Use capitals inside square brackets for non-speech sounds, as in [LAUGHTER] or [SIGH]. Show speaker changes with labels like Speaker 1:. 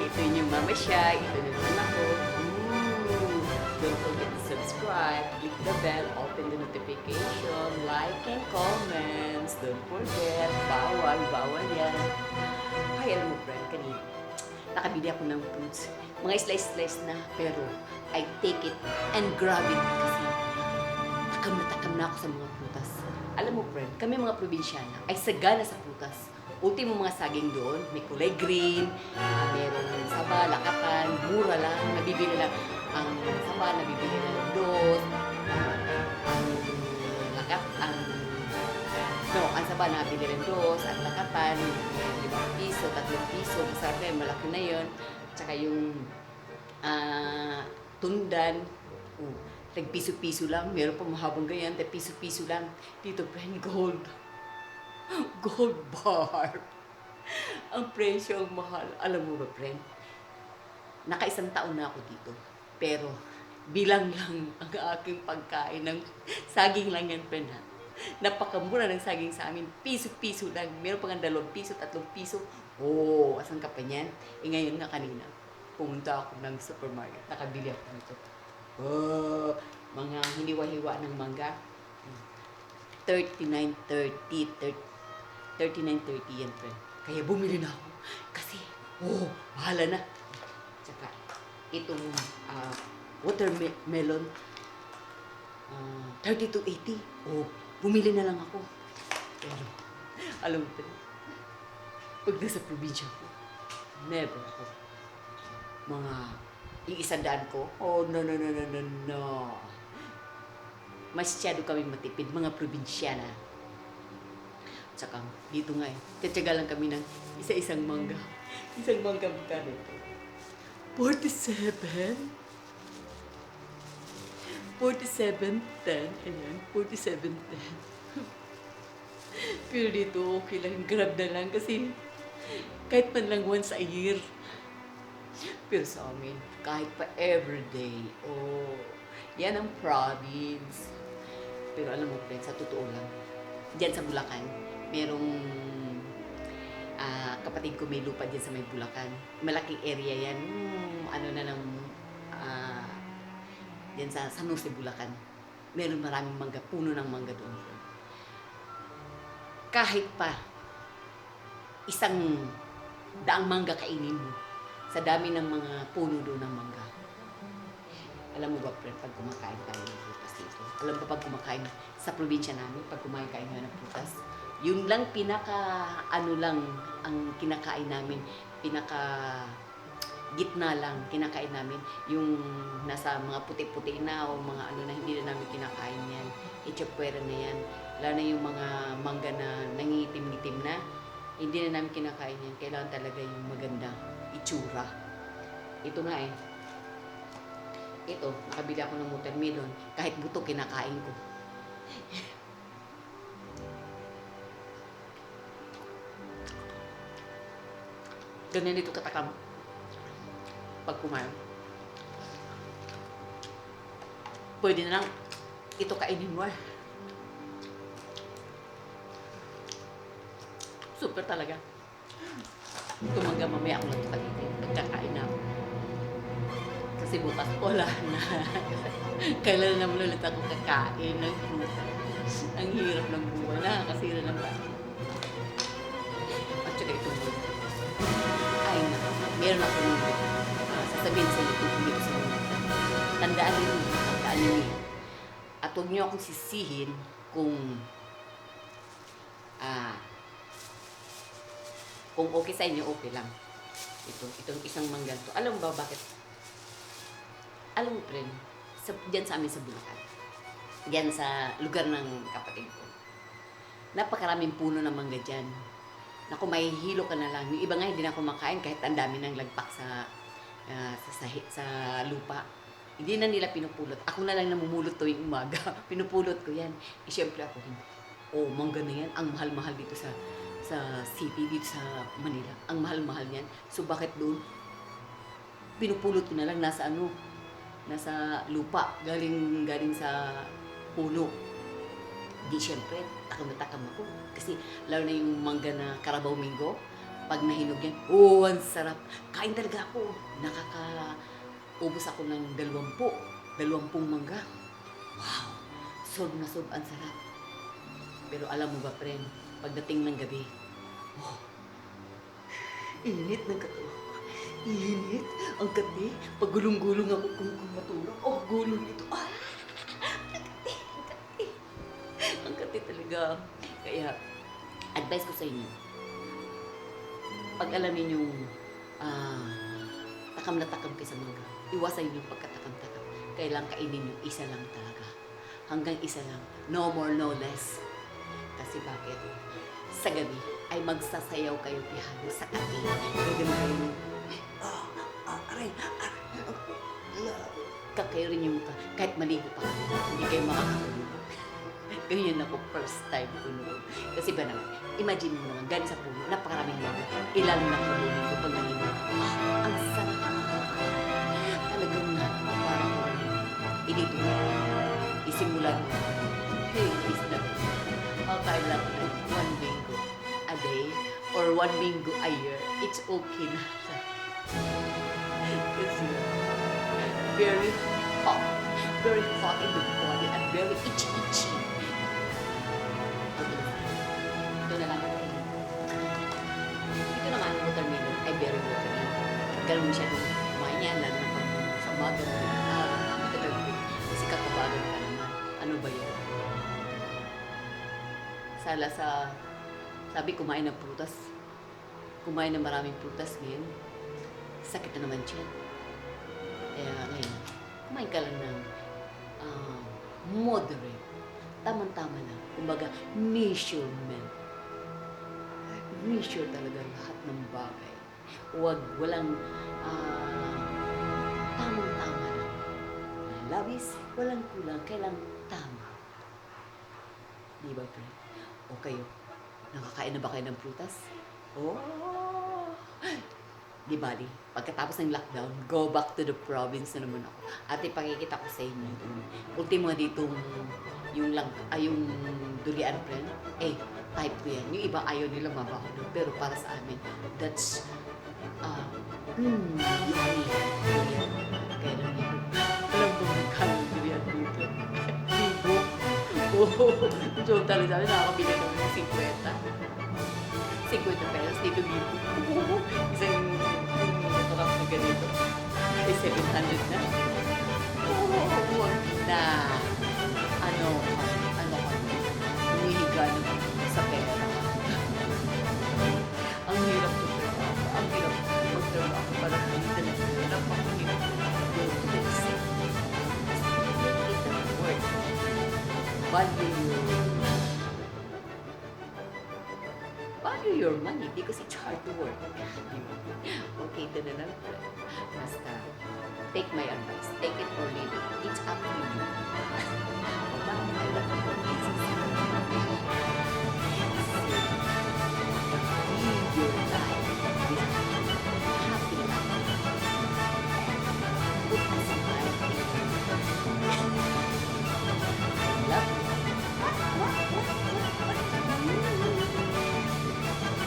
Speaker 1: ito yung Mama Shy. Ito na naman ako. Ooh. Don't forget to subscribe, click the bell, open the notification, like and comments. Don't forget, bawal, bawal yan. Ay, alam mo, friend, kanina, nakabili ako ng fruits. Mga slice-slice na, pero I take it and grab it kasi takam na takam na ako sa mga prutas. Alam mo, friend, kami mga probinsyana ay sagana sa prutas. Ultimo mga saging doon, may kulay green, uh, merong saba, lakatan, mura lang, nabibili lang ang saba, nabibili lang ng dos, ang lakat, ang No, ang saba nabili rin dos, ang lakatan, limang piso, tatlong piso, masarap na yun, malaki na yun. Tsaka yung ah, tundan, oh, tag piso-piso lang, meron pa mahabang ganyan, tag piso-piso lang. Dito, friend, gold. [LAUGHS] Gold bar. ang presyo ang mahal. Alam mo ba, friend? Nakaisang taon na ako dito. Pero, bilang lang ang aking pagkain ng saging lang yan, friend, ha? Napakamura ng saging sa amin. Piso-piso lang. Meron pa nga dalawang piso, tatlong piso. Oh, asan ka pa niyan? Eh ngayon nga kanina, pumunta ako ng supermarket. Nakabili ako nito. Oh, mga hiniwa-hiwa ng mangga. 39.30, 39.30 yan, friend. Kaya bumili na ako. Kasi, oh, mahala na. Tsaka, itong ah, watermelon, ah, 32.80. Oh, bumili na lang ako. Pero, alam mo, friend, pag nasa probinsya ko, never ako. Mga iisandaan ko, oh, no, no, no, no, no, no. Masyado kami matipid, mga probinsyana. Tsaka, dito nga eh, tatyaga lang kami ng isa-isang mangga. [LAUGHS] Isang mangga magkano ito? 47? 47.10. Ayan, 47.10. [LAUGHS] Pero dito, okay lang. Grab na lang kasi kahit man lang once a year. Pero sa amin, kahit pa everyday. Oh, yan ang province. Pero alam mo, friend, sa totoo lang, dyan sa Bulacan, merong ah, kapatid ko may lupa dyan sa may Bulacan. Malaking area yan. Hmm, ano na ng ah, dyan sa San Jose, Bulacan. Meron maraming mangga, puno ng mangga doon. Kahit pa isang daang mangga kainin mo sa dami ng mga puno doon ng mangga. Alam mo ba, friend, pag kumakain tayo ng prutas dito, alam mo ba pag kumakain sa probinsya namin, pag kumakain kain ng prutas, yun lang pinaka, ano lang, ang kinakain namin, pinaka gitna lang kinakain namin. Yung nasa mga puti-puti na o mga ano na hindi na namin kinakain yan. Itsapwera na yan. Lalo na yung mga mangga na nangitim-ngitim na. Hindi na namin kinakain yan. Kailangan talaga yung maganda itsura. Ito nga eh. Ito, nakabili ako ng watermelon kahit buto kinakain ko [LAUGHS] ganyan ito katakam pag kumain. Pwede na lang ito kainin mo eh. Super talaga. Tumangga mamaya ako lang ito kainin. Pagkakain na ako. Kasi bukas wala na. [LAUGHS] Kailan naman ulit ako kakain ng prutas. Ang hirap ng buhay. Nakakasira ng bata. Meron ako. Uh, sasabihin sa dito sa mga. Tandaan niyo, tandaan niyo. At huwag niyo akong sisihin kung ah kung okay sa inyo, okay lang. Ito, itong isang manggal to. Alam ba bakit? Alam mo, friend, sa, dyan sa amin sa Bulacan. Dyan sa lugar ng kapatid ko. Napakaraming puno ng mangga dyan. Naku, may hilo ka na lang. Yung iba nga hindi na kumakain kahit ang dami ng lagpak sa, ah, sa, sa, sa lupa. Hindi na nila pinupulot. Ako na lang namumulot tuwing umaga. [LAUGHS] pinupulot ko yan. Eh, syempre ako, oh, mangga na yan. Ang mahal-mahal dito sa sa city, dito sa Manila. Ang mahal-mahal yan. So, bakit doon? Pinupulot ko na lang. Nasa ano? Nasa lupa. Galing, galing sa puno. Di syempre, takam na ako. Kasi lalo na yung mangga na Carabao Mingo, Pag nahinog yan, oh, ang sarap. Kain talaga ako. Nakaka-ubos ako ng dalawampu. Dalawampung mangga. Wow! Sob na sob, ang sarap. Pero alam mo ba, friend, pagdating ng gabi, oh, init ng katawan. Init ang gabi. Pag gulong-gulong ako kung, kung matulog, oh, gulong ito. Ah! Talaga. Kaya, advice ko sa inyo, pag alam ninyong ah, takam na takam kayo sa mangga, iwasan yung pagkatakam-takam. Kailangan kainin niyo isa lang talaga. Hanggang isa lang. No more, no less. Kasi bakit? Sa gabi ay magsasayaw kayo pihado sa kati. Gagano kayo. Ah, ah, aray, aray. ah, Kakayo rin yung mukha. Kahit maligo pa hindi kayo makakatulog. Ganyan ako first time ko noon. Kasi ba naman, imagine mo naman, galing sa puno, napakaraming mga ilan na kulungan ko pag naligo. Ah, ang sarap. Talagang na, parang inito mo. Isimulan mo. Hey, is that Okay lang na one bingo a day or one bingo a year. It's okay na. Kasi very hot. Very hot in the body and very itchy very watery. Ganun siya nung kumain yan, lalo na pag sa mother, ah, ito kasi kakabagan ka naman. Ano ba yun? Sala sa, sabi kumain ng prutas. Kumain ng maraming prutas ngayon. Sakit na naman siya. Kaya ngayon, kumain ka lang ng ah, moderate. Tamang-tama lang. Kumbaga, measurement. Measure talaga lahat ng bagay. Huwag, walang ah, tamang-tama lang. Labis, walang kulang, kailang tama. Di ba, pre? O kayo, nakakain na ba kayo ng prutas? Oh! [GASPS] Di bali, pagkatapos ng lockdown, go back to the province na naman ako. At ipakikita ko sa inyo. Ultimo dito yung lang, ay yung durian friend. Eh, type ko yan. Yung iba ayaw nila mabaho. Pero para sa amin, that's, ah, mm, yummy. Lang dito. Alam yung durian dito? Libo. Oo. Joke talaga sabi, nakakabili ko ng 50. 50 pesos dito dito. Isang masarap na ganito. Ay, 700 na. Oo, na ano, value your money because it's hard to work. okay ka na lang. Basta, take my advice. Take it or leave it. It's up to you. [LAUGHS] Oh, Bye-bye. I love you.